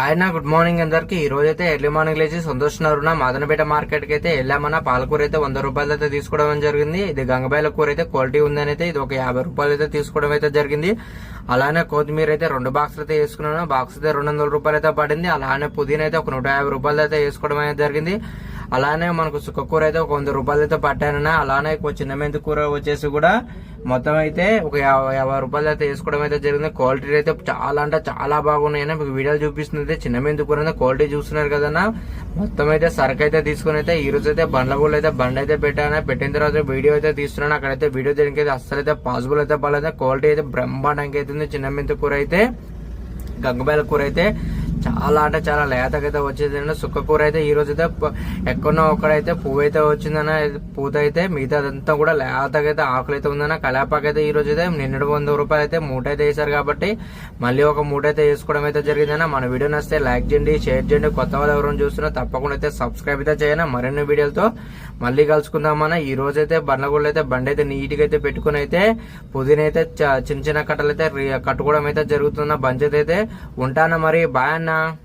ఆయన good morning అందరికి. ఈ రోజు అయితే ఎర్లీ మార్నింగ్ లేచి సంతోష్ నరుణ మాదనపేట మార్కెట్కి అయితే వెళ్ళామన్న. పాలకూర అయితే వంద రూపాయలు అయితే తీసుకోవడం జరిగింది. ఇది గంగబాయిల కూర అయితే క్వాలిటీ ఉందని అయితే ఇది ఒక యాభై రూపాయలు అయితే తీసుకోవడం అయితే జరిగింది. అలానే కొత్తిమీర అయితే రెండు బాక్సులు అయితే వేసుకున్నాను. బాక్స్ అయితే రెండు వందల రూపాయలు అయితే పడింది. అలానే పుదీనా అయితే ఒక నూట యాభై రూపాయలు అయితే వేసుకోవడం అయితే జరిగింది. అలానే మనకు సుక్క కూర అయితే ఒక వంద రూపాయలతో అయితే పట్టానన్న అలానే ఒక చిన్న మెంతి కూర వచ్చేసి కూడా మొత్తం అయితే ఒక యాభై యాభై రూపాయలు అయితే వేసుకోవడం అయితే జరిగింది. క్వాలిటీ అయితే చాలా అంటే చాలా బాగున్నాయన్న మీకు వీడియోలు చూపిస్తుంది చిన్న మెంతి కూర అయితే క్వాలిటీ చూస్తున్నారు కదన్నా. మొత్తం అయితే సరుకు అయితే తీసుకుని అయితే ఈ రోజు అయితే బండ్ల కూడా అయితే బండ్ అయితే పెట్టాను. పెట్టిన తర్వాత వీడియో అయితే తీస్తున్నాను అక్కడైతే వీడియో చేయడానికి అస్సలు అయితే పాసిబుల్ అయితే పడలేదు క్వాలిటీ అయితే బ్రహ్మాండంగా అవుతుంది చిన్న మెంతి కూర అయితే. గంగబాయల కూర అయితే చాలా అంటే చాలా లేతకైతే అయితే వచ్చేది అయితే ఈ రోజు అయితే ఎక్కడో ఒక్కడైతే పువ్వు అయితే వచ్చిందన్న పూత అయితే మిగతా అదంతా కూడా లేతకైతే ఆకులు అయితే ఉందన్న. కలాపాకు అయితే ఈ రోజు అయితే నిన్నటి వంద రూపాయలు అయితే మూట అయితే వేశారు కాబట్టి మళ్ళీ ఒక మూట అయితే వేసుకోవడం అయితే జరిగిందన్న. మన వీడియో నచ్చితే లైక్ చేయండి షేర్ చేయండి. కొత్త వాళ్ళు ఎవరైనా చూస్తున్నా తప్పకుండా అయితే సబ్స్క్రైబ్ అయితే చేయండి. మరిన్ని వీడియోలతో మళ్ళీ కలుసుకుందామన్న. ఈ రోజు అయితే బండ్లగూడలో అయితే బండి అయితే నీట్గా అయితే పెట్టుకుని అయితే పుదీన అయితే చిన్న చిన్న కట్టలు అయితే కట్టుకోవడం అయితే జరుగుతున్న బంచ్ అయితే ఉంటానా మరి. బాయ్ అన్న. na